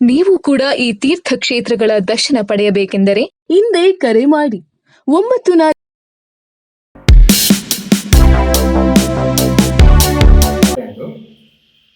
ನೀವು ಕೂಡ ಈ ತೀರ್ಥ ಕ್ಷೇತ್ರಗಳ ದರ್ಶನ ಪಡೆಯಬೇಕೆಂದರೆ ಹಿಂದೆ ಕರೆ ಮಾಡಿ. ಒಂಬತ್ತು ನಾಲ್ಕು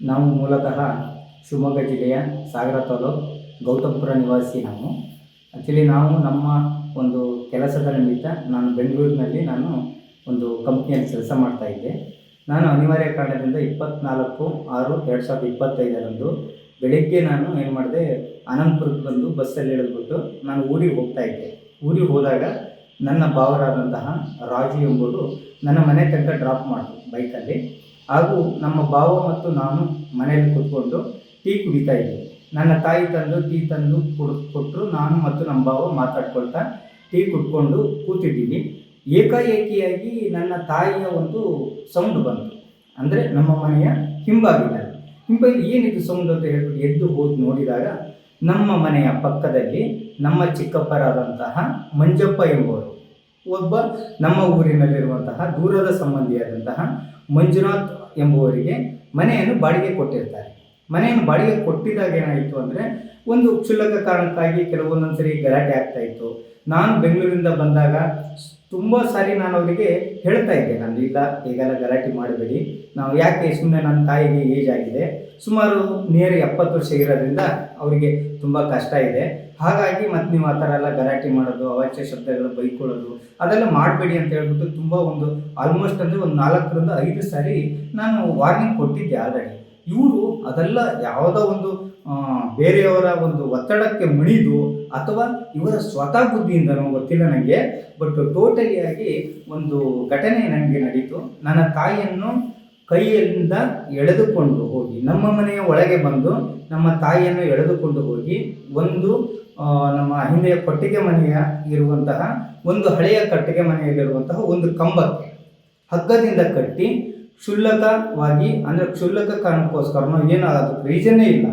ನಾವು ಮೂಲತಃ ಶಿವಮೊಗ್ಗ ಜಿಲ್ಲೆಯ ಸಾಗರ ತಾಲೂಕು ಗೌತಮಪುರ ನಿವಾಸಿ ನಾವು. ಆ್ಯಕ್ಚುಲಿ ನಾವು ನಮ್ಮ ಒಂದು ಕೆಲಸದ ನಿಮಿತ್ತ ನಾನು ಬೆಂಗಳೂರಿನಲ್ಲಿ ನಾನು ಒಂದು ಕಂಪ್ನಿಯಲ್ಲಿ ಕೆಲಸ ಮಾಡ್ತಾ ಇದ್ದೆ. ನಾನು ಅನಿವಾರ್ಯ ಕಾರಣದಿಂದ ಇಪ್ಪತ್ನಾಲ್ಕು ಆರು ಎರಡು ಸಾವಿರದ ಇಪ್ಪತ್ತೈದರಂದು ಬೆಳಿಗ್ಗೆ ನಾನು ಏನು ಮಾಡಿದೆ, ಅನಂತಪುರಕ್ಕೆ ಬಂದು ಬಸ್ಸಲ್ಲಿ ಇಳಿದ್ಬಿಟ್ಟು ನಾನು ಊರಿಗೆ ಹೋಗ್ತಾ ಇದ್ದೆ. ಊರಿಗೆ ಹೋದಾಗ ನನ್ನ ಭಾವರಾದಂತಹ ರಾಜು ಎಂಬುದು ನನ್ನ ಮನೆ ತನಕ ಡ್ರಾಪ್ ಮಾಡಿದ್ರು ಬೈಕಲ್ಲಿ ಹಾಗೂ ನಮ್ಮ ಭಾವ ಮತ್ತು ನಾನು ಮನೆಯಲ್ಲಿ ಕೂತ್ಕೊಂಡು ಟೀ ಕುಡಿತಾ ಇದ್ದೆ. ನನ್ನ ತಾಯಿ ತಂದು, ಟೀ ತಂದು ಕುಡ್ ಕೊಟ್ಟರು ನಾನು ಮತ್ತು ನಮ್ಮ ಭಾವ ಮಾತಾಡ್ಕೊಳ್ತಾ ಟೀ ಕುಡ್ಕೊಂಡು ಕೂತಿದ್ದೀನಿ. ಏಕಾಏಕಿಯಾಗಿ ನನ್ನ ತಾಯಿಯ ಒಂದು ಸೌಂಡ್ ಬಂತು. ಅಂದರೆ ನಮ್ಮ ಮನೆಯ ಹಿಂಭಾಗದಲ್ಲಿ. ಹಿಂಬಾಗಿ ಏನಿದು ಸೌಂಡ್ ಅಂತ ಹೇಳ್ಬಿಟ್ಟು ಎದ್ದು ಹೋಗಿ ನೋಡಿದಾಗ ನಮ್ಮ ಮನೆಯ ಪಕ್ಕದಲ್ಲಿ ನಮ್ಮ ಚಿಕ್ಕಪ್ಪರಾದಂತಹ ಮಂಜಪ್ಪ ಎಂಬುವರು, ಒಬ್ಬ ನಮ್ಮ ಊರಿನಲ್ಲಿರುವಂತಹ ದೂರದ ಸಂಬಂಧಿಯಾದಂತಹ ಮಂಜುನಾಥ್ ಎಂಬುವರಿಗೆ ಮನೆಯನ್ನು ಬಾಡಿಗೆ ಕೊಟ್ಟಿರ್ತಾರೆ. ಮನೆಯನ್ನು ಬಾಡಿಗೆ ಕೊಟ್ಟಿದಾಗ ಏನಾಯಿತು ಅಂದರೆ ಒಂದು ಕ್ಷುಲ್ಲಕ ಕಾರಣಕ್ಕಾಗಿ ಕೆಲವೊಂದೊಂದು ಸರಿ ಗಲಾಟೆ ಆಗ್ತಾ ಇತ್ತು. ನಾನು ಬೆಂಗಳೂರಿಂದ ಬಂದಾಗ ತುಂಬ ಸಾರಿ ನಾನು ಅವರಿಗೆ ಹೇಳ್ತಾ ಇದ್ದೆ, ನಾನು ಈಗ ಈಗೆಲ್ಲ ಗಲಾಟೆ ಮಾಡಬೇಡಿ. ನಾವು ಯಾಕೆ ಸುಮ್ಮನೆ ನನ್ನ ತಾಯಿಗೆ ಏಜ್ ಆಗಿದೆ? ಸುಮಾರು ನಿಯರ್ ಎಪ್ಪತ್ತು ವರ್ಷ ಇರೋದ್ರಿಂದ ಅವರಿಗೆ ತುಂಬ ಕಷ್ಟ ಇದೆ. ಹಾಗಾಗಿ ಮತ್ತೆ ನೀವು ಆ ಥರ ಎಲ್ಲ ಗಲಾಟೆ ಮಾಡೋದು, ಅವಾಚ್ಯ ಶಬ್ದಗಳು ಬೈಕೊಳ್ಳೋದು, ಅದೆಲ್ಲ ಮಾಡಬೇಡಿ ಅಂತ ಹೇಳ್ಬಿಟ್ಟು ತುಂಬ ಒಂದು ಆಲ್ಮೋಸ್ಟ್ ಅಂದರೆ ಒಂದು ನಾಲ್ಕರಿಂದ ಐದು ಸಾರಿ ನಾನು ವಾರ್ನಿಂಗ್ ಕೊಟ್ಟಿದ್ದೆ ಆಲ್ರೆಡಿ ಇವರು ಅದೆಲ್ಲ ಯಾವುದೋ ಒಂದು ಬೇರೆಯವರ ಒಂದು ಒತ್ತಡಕ್ಕೆ ಮಣಿದು ಅಥವಾ ಇವರ ಸ್ವತಃ ಬುದ್ಧಿಯಿಂದನೋ ಗೊತ್ತಿಲ್ಲ ನನಗೆ ಬಟ್ ಟೋಟಲಿಯಾಗಿ ಒಂದು ಘಟನೆ ನನಗೆ ನಡೀತು. ನನ್ನ ತಾಯಿಯನ್ನು ಕೈಯಿಂದ ಎಳೆದುಕೊಂಡು ಹೋಗಿ, ನಮ್ಮ ಮನೆಯ ಒಳಗೆ ಬಂದು ನಮ್ಮ ತಾಯಿಯನ್ನು ಎಳೆದುಕೊಂಡು ಹೋಗಿ, ಒಂದು ನಮ್ಮ ಹಿಂದೆಯ ಕೊಟ್ಟಿಗೆ ಮನೆಯ ಇರುವಂತಹ, ಒಂದು ಹಳೆಯ ಕಟ್ಟಿಗೆ ಮನೆಯಲ್ಲಿರುವಂತಹ ಒಂದು ಕಂಬಕ್ಕೆ ಹಗ್ಗದಿಂದ ಕಟ್ಟಿ ಕ್ಷುಲ್ಲಕವಾಗಿ, ಅಂದರೆ ಕ್ಷುಲ್ಲಕ ಕಾರಣಕ್ಕೋಸ್ಕರನೋ ಏನೋ ಅದಕ್ಕೆ ರೀಸನ್ನೇ ಇಲ್ಲ.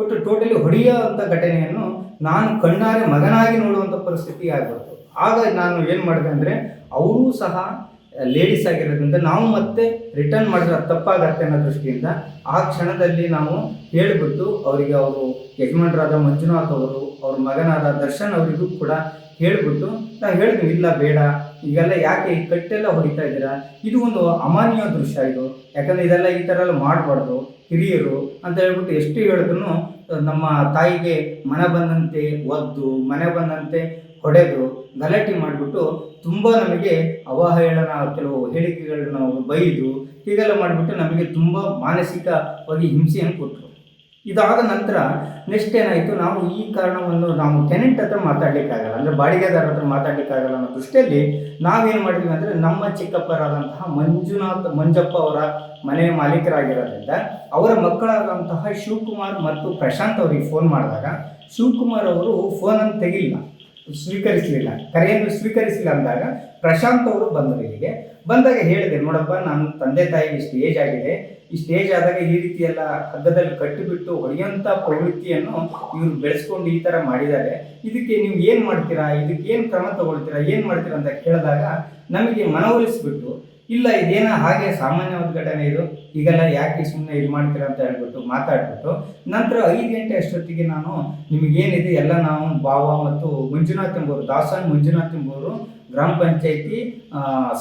ಒಟ್ಟು ಟೋಟಲಿ ಹೊಡೆಯುವಂಥ ಘಟನೆಯನ್ನು ನಾನು ಕಣ್ಣಾರೆ ಮಗನಾಗಿ ನೋಡುವಂಥ ಪರಿಸ್ಥಿತಿ ಆಗ್ಬಿಡ್ತು. ಆಗ ನಾನು ಏನು ಮಾಡಿದೆ ಅಂದರೆ, ಅವರೂ ಸಹ ಲೇಡೀಸ್ ಆಗಿರೋದ್ರಿಂದ ನಾವು ಮತ್ತೆ ರಿಟರ್ನ್ ಮಾಡಿದ್ರೆ ತಪ್ಪಾಗತ್ತೆ ಅನ್ನೋ ದೃಷ್ಟಿಯಿಂದ ಆ ಕ್ಷಣದಲ್ಲಿ ನಾವು ಹೇಳಿಬಿಟ್ಟು ಅವರಿಗೆ ಅವರು ಯಜಮಾನರಾದ ಮಂಜುನಾಥ್ ಅವರು, ಅವ್ರ ಮಗನಾದ ದರ್ಶನ್ ಅವರಿಗೂ ಕೂಡ ಹೇಳಿಬಿಟ್ಟು ನಾವು ಹೇಳಿದ್ವಿ ಇಲ್ಲ ಬೇಡ ಈಗೆಲ್ಲ ಯಾಕೆ ಕಟ್ಟೆಲ್ಲ ಹೊಡಿತಾ ಇದ್ದೀರಾ? ಇದು ಒಂದು ಅಮಾನ್ಯ ದೃಶ್ಯ ಇದು. ಯಾಕಂದರೆ ಇದೆಲ್ಲ ಈ ಥರ ಎಲ್ಲ ಮಾಡಬಾರ್ದು. ಹಿರಿಯರು ಅಂತ ಹೇಳ್ಬಿಟ್ಟು ಎಷ್ಟು ಹೇಳಿದ್ರು ನಮ್ಮ ತಾಯಿಗೆ ಮನೆ ಬಂದಂತೆ ಒದ್ದು, ಮನೆ ಬಂದಂತೆ ಹೊಡೆದು, ಗಲಾಟೆ ಮಾಡಿಬಿಟ್ಟು ತುಂಬ ನಮಗೆ ಅವಹೇಳನ, ಕೆಲವು ಹೇಳಿಕೆಗಳನ್ನ ಬೈದು, ಹೀಗೆಲ್ಲ ಮಾಡಿಬಿಟ್ಟು ನಮಗೆ ತುಂಬ ಮಾನಸಿಕವಾಗಿ ಹಿಂಸೆಯನ್ನು ಕೊಟ್ಟರು ಇದಾದ ನಂತರ ನೆಕ್ಸ್ಟ್ ಏನಾಯಿತು? ನಾವು ಈ ಕಾರಣವನ್ನು ನಾವು ಟೆನೆಂಟ್ ಹತ್ರ ಮಾತಾಡ್ಲಿಕ್ಕಾಗಲ್ಲ. ಅಂದರೆ ಬಾಡಿಗೆದಾರ ಹತ್ರ ಮಾತಾಡ್ಲಿಕ್ಕಾಗಲ್ಲ ಅನ್ನೋ ದೃಷ್ಟಿಯಲ್ಲಿ ನಾವೇನು ಮಾಡಿದ್ವಿ ಅಂದರೆ ನಮ್ಮ ಚಿಕ್ಕಪ್ಪರಾದಂತಹ ಮಂಜುನಾಥ್ ಮಂಜಪ್ಪ ಅವರ ಮನೆ ಮಾಲೀಕರಾಗಿರೋದ್ರಿಂದ ಅವರ ಮಕ್ಕಳಾದಂತಹ ಶಿವಕುಮಾರ್ ಮತ್ತು ಪ್ರಶಾಂತ್ ಅವರಿಗೆ ಫೋನ್ ಮಾಡಿದಾಗ ಶಿವಕುಮಾರ್ ಅವರು ಫೋನನ್ನು ತೆಗಿಲ್ಲ ಸ್ವೀಕರಿಸಲಿಲ್ಲ. ಕರೆಯನ್ನು ಸ್ವೀಕರಿಸಲಿಲ್ಲ ಅಂದಾಗ ಪ್ರಶಾಂತ್ ಅವರು ಬಂದರು ಇಲ್ಲಿಗೆ. ಬಂದಾಗ ಹೇಳಿದೆ, ನೋಡಪ್ಪ ನನ್ನ ತಂದೆ ತಾಯಿಗೆ ಇಷ್ಟು ಏಜ್ ಆಗಿದೆ. ಇಷ್ಟು ಸ್ಟೇಜ್ ಆದಾಗ ಈ ರೀತಿ ಎಲ್ಲ ಹಗ್ಗದಲ್ಲಿ ಕಟ್ಟಿಬಿಟ್ಟು ಹೊಡೆಯಂತ ಪ್ರವೃತ್ತಿಯನ್ನು ಇವರು ಬೆಳೆಸ್ಕೊಂಡು ಈ ತರ ಮಾಡಿದ್ದಾರೆ. ಇದಕ್ಕೆ ನೀವು ಏನು ಮಾಡ್ತೀರಾ? ಇದಕ್ಕೆ ಏನ್ ಕ್ರಮ ತಗೊಳ್ತೀರಾ? ಏನು ಮಾಡ್ತೀರಾ ಅಂತ ಕೇಳಿದಾಗ ನಮಗೆ ಮನವೊಲಿಸ್ಬಿಟ್ಟು, ಇಲ್ಲ, ಇದೇನ ಹಾಗೆ ಸಾಮಾನ್ಯವಾದ ಘಟನೆ ಇದು? ಈಗೆಲ್ಲ ಯಾಕೆ ಸುಮ್ಮನೆ ಇದು ಮಾಡ್ತೀರಾ ಅಂತ ಹೇಳ್ಬಿಟ್ಟು ಮಾತಾಡ್ಬಿಟ್ಟು ನಂತರ ಐದು ಗಂಟೆ ಅಷ್ಟೊತ್ತಿಗೆ ನಾನು ನಿಮಗೇನಿದೆ ಎಲ್ಲ ನಾವು ಭಾವ ಮತ್ತು ಮಂಜುನಾಥ್ ಎಂಬುವರು, ದಾಸನ್ ಮಂಜುನಾಥ್ ಎಂಬುವರು ಗ್ರಾಮ ಪಂಚಾಯಿತಿ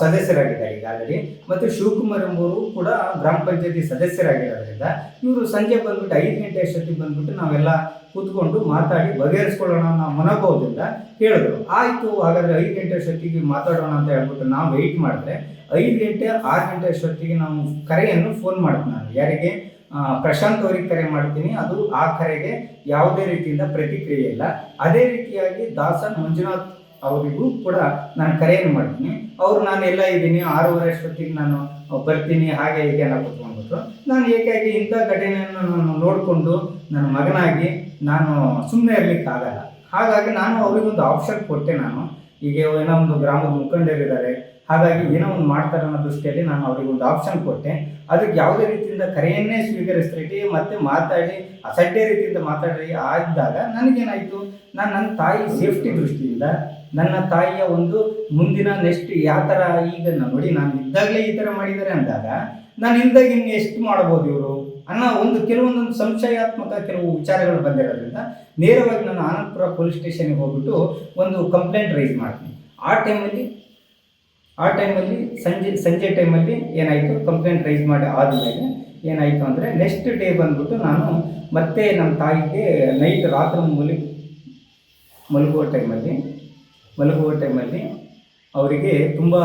ಸದಸ್ಯರಾಗಿದ್ದಾರೆ ಈಗಾಗಲೇ. ಮತ್ತು ಶಿವಕುಮಾರ್ ಎಂಬುವರು ಕೂಡ ಗ್ರಾಮ ಪಂಚಾಯತಿ ಸದಸ್ಯರಾಗಿರೋದ್ರಿಂದ ಇವರು ಸಂಜೆ ಬಂದ್ಬಿಟ್ಟು ಐದು ಗಂಟೆ ಅಷ್ಟೊತ್ತಿಗೆ ಬಂದ್ಬಿಟ್ಟು ನಾವೆಲ್ಲ ಕೂತ್ಕೊಂಡು ಮಾತಾಡಿ ಬಗೆಹರಿಸ್ಕೊಳ್ಳೋಣ ಅನ್ನೋ ಮನೋಭಾವದಿಂದ ಹೇಳಿದ್ರು ಆಯಿತು, ಹಾಗಾದರೆ ಐದು ಗಂಟೆ ಅಷ್ಟೊತ್ತಿಗೆ ಮಾತಾಡೋಣ ಅಂತ ಹೇಳ್ಬಿಟ್ಟು ನಾವು ವೆಯ್ಟ್ ಮಾಡಿದ್ರೆ ಐದು ಗಂಟೆ, ಆರು ಗಂಟೆ ಅಷ್ಟೊತ್ತಿಗೆ ನಾವು ಕರೆಯನ್ನು ಫೋನ್ ಮಾಡ್ತೀನಿ ನಾನು. ಯಾರಿಗೆ? ಪ್ರಶಾಂತ್ ಅವರಿಗೆ ಕರೆ ಮಾಡ್ತೀನಿ ಅದು ಆ ಕರೆಗೆ ಯಾವುದೇ ರೀತಿಯಿಂದ ಪ್ರತಿಕ್ರಿಯೆ ಇಲ್ಲ. ಅದೇ ರೀತಿಯಾಗಿ ದಾಸನ್, ಮಂಜುನಾಥ್ ಅವರಿಗೂ ಕೂಡ ನಾನು ಕರೆಯನ್ನು ಮಾಡ್ತೀನಿ. ಅವ್ರು ನಾನು ಎಲ್ಲ ಇದ್ದೀನಿ, ಆರೂವರೆ ಅಷ್ಟೊತ್ತಿಗೆ ನಾನು ಬರ್ತೀನಿ, ಹಾಗೆ ಹೀಗೆ ಎಲ್ಲ ಕೂತ್ಕೊಂಡ್ಬಿಟ್ರು. ನಾನು ಏಕಾಗಿ ಇಂಥ ಘಟನೆಯನ್ನು ನಾನು ನೋಡಿಕೊಂಡು ನನ್ನ ಮಗನಾಗಿ ನಾನು ಸುಮ್ಮನೆ ಇರಲಿಕ್ಕಾಗಲ್ಲ ಹಾಗಾಗಿ ನಾನು ಅವ್ರಿಗೊಂದು ಆಪ್ಷನ್ ಕೊಟ್ಟೆ ನಾನು. ಈಗ ಏನೋ ಒಂದು ಗ್ರಾಮದ ಮುಖಂಡರಿದ್ದಾರೆ, ಹಾಗಾಗಿ ಏನೋ ಒಂದು ಮಾಡ್ತಾರೆ ಅನ್ನೋ ದೃಷ್ಟಿಯಲ್ಲಿ ನಾನು ಅವರಿಗೆ ಒಂದು ಆಪ್ಷನ್ ಕೊಟ್ಟೆ. ಅದಕ್ಕೆ ಯಾವುದೇ ರೀತಿಯಿಂದ ಕರೆಯನ್ನೇ ಸ್ವೀಕರಿಸ್ತೀರಿ ಮತ್ತೆ ಮಾತಾಡಿ, ಅಸಡ್ಡೆ ರೀತಿಯಿಂದ ಮಾತಾಡಿ ಆಗಿದ್ದಾಗ ನನಗೇನಾಯಿತು? ನಾನು ನನ್ನ ತಾಯಿ ಸೇಫ್ಟಿ ದೃಷ್ಟಿಯಿಂದ ನನ್ನ ತಾಯಿಯ ಒಂದು ಮುಂದಿನ ನೆಕ್ಸ್ಟ್ ಯಾವ ಥರ ಈಗ ನೋಡಿ, ನಾನು ಇದ್ದಾಗಲೇ ಈ ಥರ ಮಾಡಿದ್ದಾರೆ ಅಂದಾಗ, ನಾನು ಇಲ್ದಾಗ ಇನ್ನು ಎಷ್ಟು ಮಾಡ್ಬೋದು ಇವರು? ಅನ್ನೋ ಒಂದು ಕೆಲವೊಂದೊಂದು ಸಂಶಯಾತ್ಮಕ ಕೆಲವು ವಿಚಾರಗಳು ಬಂದಿರೋದ್ರಿಂದ ನೇರವಾಗಿ ನಾನು ಆನಂದಪುರ ಪೊಲೀಸ್ ಸ್ಟೇಷನ್ಗೆ ಹೋಗ್ಬಿಟ್ಟು ಒಂದು ಕಂಪ್ಲೇಂಟ್ ರೈಸ್ ಮಾಡ್ತೀನಿ. ಆ ಟೈಮಲ್ಲಿ ಆ ಟೈಮಲ್ಲಿ ಸಂಜೆ ಸಂಜೆ ಟೈಮಲ್ಲಿ ಏನಾಯಿತು? ಕಂಪ್ಲೇಂಟ್ ರೈಸ್ ಮಾಡಿ ಆದಮೇಲೆ ಏನಾಯಿತು ಅಂದರೆ ನೆಕ್ಸ್ಟ್ ಡೇ ಬಂದ್ಬಿಟ್ಟು ನಾನು ಮತ್ತೆ ನಮ್ಮ ತಾಯಿಗೆ ನೈಟ್ ರಾತ್ರಿ ಮುಲಿ ಮಲಗುವ ಟೈಮಲ್ಲಿ ಮಲಗುವ ಟೈಮಲ್ಲಿ ಅವರಿಗೆ ತುಂಬ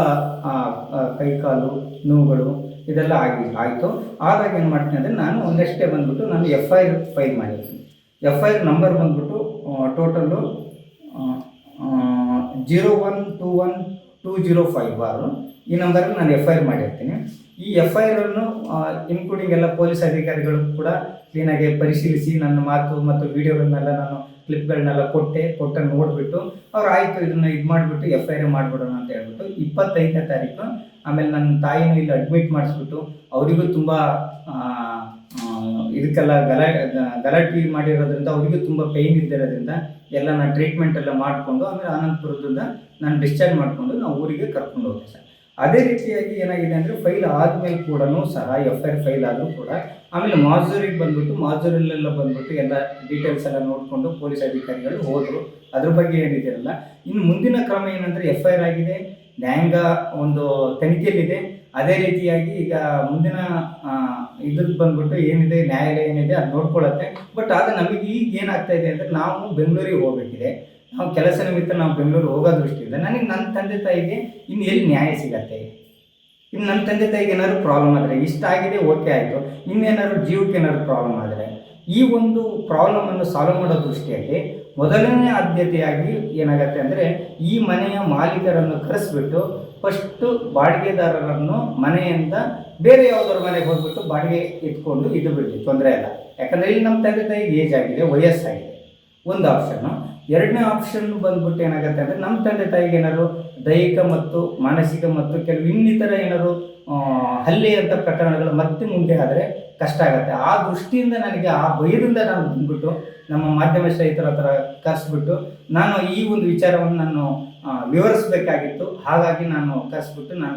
ಕೈ ಕಾಲು, ನೋವುಗಳು ಇದೆಲ್ಲ ಆಗಿ, ಆಯಿತು. ಆದಾಗ ಏನು ಮಾಡ್ತೀನಿ ಅಂದರೆ ನಾನು ಡೇ ಬಂದ್ಬಿಟ್ಟು ನಾನು ಎಫ್ ಐ ಆರ್ ಫೈಲ್ ಮಾಡಿರ್ತೀನಿ. ಎಫ್ ಐ ಆರ್ ನಂಬರ್ ಬಂದುಬಿಟ್ಟು total zero one two one two zero five ಬಾರು ಈ ನಂಬರಲ್ಲಿ ನಾನು ಎಫ್ ಐ ಆರ್ ಮಾಡಿರ್ತೀನಿ. ಈ ಎಫ್ ಐ ಆರನ್ನು ಇನ್ಕ್ಲೂಡಿಂಗ್ ಎಲ್ಲ ಪೊಲೀಸ್ ಅಧಿಕಾರಿಗಳು ಕೂಡ ಕ್ಲೀನಾಗಿ ಪರಿಶೀಲಿಸಿ ನನ್ನ ಮಾತು ಮತ್ತು ವಿಡಿಯೋಗಳನ್ನೆಲ್ಲ ನಾನು ಕ್ಲಿಪ್ಗಳನ್ನೆಲ್ಲ ಕೊಟ್ಟೆ ಕೊಟ್ಟ ನೋಡಿಬಿಟ್ಟು ಅವ್ರು ಆಯಿತು ಇದನ್ನು ಇದು ಮಾಡಿಬಿಟ್ಟು ಎಫ್ ಐ ಆರ್ ಮಾಡಿಬಿಡೋಣ ಅಂತ ಹೇಳ್ಬಿಟ್ಟು ಇಪ್ಪತ್ತೈದನೇ ತಾರೀಕು ಆಮೇಲೆ ನನ್ನ ತಾಯಿನೂ ಇಲ್ಲಿ ಅಡ್ಮಿಟ್ ಮಾಡಿಸ್ಬಿಟ್ಟು ಅವರಿಗೂ ತುಂಬ ಇದಕ್ಕೆಲ್ಲ ಗಲ ಗಲಾಟೆ ಮಾಡಿರೋದ್ರಿಂದ ಅವರಿಗೂ ತುಂಬ ಪೇಯ್ನ್ ಇದ್ದಿರೋದ್ರಿಂದ ಎಲ್ಲ ನಾನು ಟ್ರೀಟ್ಮೆಂಟ್ ಎಲ್ಲ ಮಾಡಿಕೊಂಡು ಆಮೇಲೆ ಅನಂತಪುರದಿಂದ ನಾನು ಡಿಸ್ಚಾರ್ಜ್ ಮಾಡಿಕೊಂಡು ನಾವು ಊರಿಗೆ ಕರ್ಕೊಂಡು ಹೋದೆ ಸರ್. ಅದೇ ರೀತಿಯಾಗಿ ಏನಾಗಿದೆ ಅಂದರೆ ಫೈಲ್ ಆದಮೇಲೆ ಕೂಡ ಸಹ ಎಫ್ ಐ ಫೈಲ್ ಆದರೂ ಕೂಡ ಆಮೇಲೆ ಮಾಜೂರಿಗೆ ಬಂದ್ಬಿಟ್ಟು ಮಾಜೂರಲ್ಲೆಲ್ಲ ಬಂದ್ಬಿಟ್ಟು ಎಲ್ಲ ಡೀಟೇಲ್ಸ್ ಎಲ್ಲ ನೋಡಿಕೊಂಡು ಪೊಲೀಸ್ ಅಧಿಕಾರಿಗಳು ಹೋದರು. ಅದ್ರ ಬಗ್ಗೆ ಏನಿದೆಯಲ್ಲ, ಇನ್ನು ಮುಂದಿನ ಕ್ರಮ ಏನಂದರೆ ಎಫ್ ಐ ಆರ್ ಆಗಿದೆ ನ್ಯಾಯಾಂಗ ಒಂದು ತನಿಖೆಯಲ್ಲಿದೆ. ಅದೇ ರೀತಿಯಾಗಿ ಈಗ ಮುಂದಿನ ಇದ್ರದ್ದು ಬಂದ್ಬಿಟ್ಟು ಏನಿದೆ, ನ್ಯಾಯಾಲಯ ಏನಿದೆ ಅದು ನೋಡ್ಕೊಳ್ಳುತ್ತೆ ಬಟ್ ಆದ್ರೆ ನಮಗೆ ಈಗ ಏನಾಗ್ತಾ ಇದೆ ಅಂದರೆ ನಾವು ಬೆಂಗಳೂರಿಗೆ ಹೋಗ್ಬೇಕಿದೆ. ನಾವು ಕೆಲಸ ನಿಮಿತ್ತ ನಾವು ಬೆಂಗಳೂರು ಹೋಗೋ ದೃಷ್ಟಿಯಿಂದ ನನಗೆ ನನ್ನ ತಂದೆ ತಾಯಿಗೆ ಇನ್ನು ಎಲ್ಲಿ ನ್ಯಾಯ ಸಿಗತ್ತೆ? ಇನ್ನು ನನ್ನ ತಂದೆ ತಾಯಿಗೆ ಏನಾದ್ರು ಪ್ರಾಬ್ಲಮ್ ಆದರೆ, ಇಷ್ಟ ಆಗಿದೆ ಓಕೆ ಆಯಿತು. ಇನ್ನೇನಾದ್ರು ಜೀವಕ್ಕೆ ಏನಾದ್ರು ಪ್ರಾಬ್ಲಮ್ ಆದರೆ, ಈ ಒಂದು ಪ್ರಾಬ್ಲಮನ್ನು ಸಾಲ್ವ್ ಮಾಡೋ ದೃಷ್ಟಿಯಲ್ಲಿ ಮೊದಲನೇ ಆದ್ಯತೆಯಾಗಿ ಏನಾಗತ್ತೆ ಅಂದರೆ, ಈ ಮನೆಯ ಮಾಲೀಕರನ್ನು ಕರೆಸ್ಬಿಟ್ಟು ಫಸ್ಟು ಬಾಡಿಗೆದಾರರನ್ನು ಮನೆಯಿಂದ ಬೇರೆ ಯಾವುದರ ಮನೆಗೆ ಹೋಗ್ಬಿಟ್ಟು ಬಾಡಿಗೆ ಇಟ್ಕೊಂಡು ಇದು ಬಿಡಲಿ, ತೊಂದರೆ ಇಲ್ಲ. ಯಾಕಂದರೆ ಇಲ್ಲಿ ನಮ್ಮ ತಂದೆ ತಾಯಿಗೆ ಏಜ್ ಆಗಿದೆ, ವಯಸ್ಸಾಗಿದೆ. ಒಂದು ಆಪ್ಷನ್ನು ಎರಡನೇ ಆಪ್ಷನ್ ಬಂದ್ಬಿಟ್ಟು ಏನಾಗುತ್ತೆ ಅಂದರೆ ನಮ್ಮ ತಂದೆ ತಾಯಿಗೆ ಏನಾದ್ರು ದೈಹಿಕ ಮತ್ತು ಮಾನಸಿಕ ಮತ್ತು ಕೆಲವು ಇನ್ನಿತರ ಏನಾದ್ರು ಹಲ್ಲಿ ಅಂತ ಪ್ರಕರಣಗಳು ಮತ್ತೆ ಮುಂದೆ ಆದರೆ ಕಷ್ಟ ಆಗುತ್ತೆ. ಆ ದೃಷ್ಟಿಯಿಂದ ನನಗೆ, ಆ ಭಯದಿಂದ ನಾನು ಬಂದ್ಬಿಟ್ಟು ನಮ್ಮ ಮಾಧ್ಯಮ ಸ್ನೇಹಿತರ ಹತ್ರ ಕರೆಸ್ಬಿಟ್ಟು ನಾನು ಈ ಒಂದು ವಿಚಾರವನ್ನು ನಾನು ವಿವರಿಸಬೇಕಾಗಿತ್ತು. ಹಾಗಾಗಿ ನಾನು ಕರೆಸ್ಬಿಟ್ಟು ನಾನು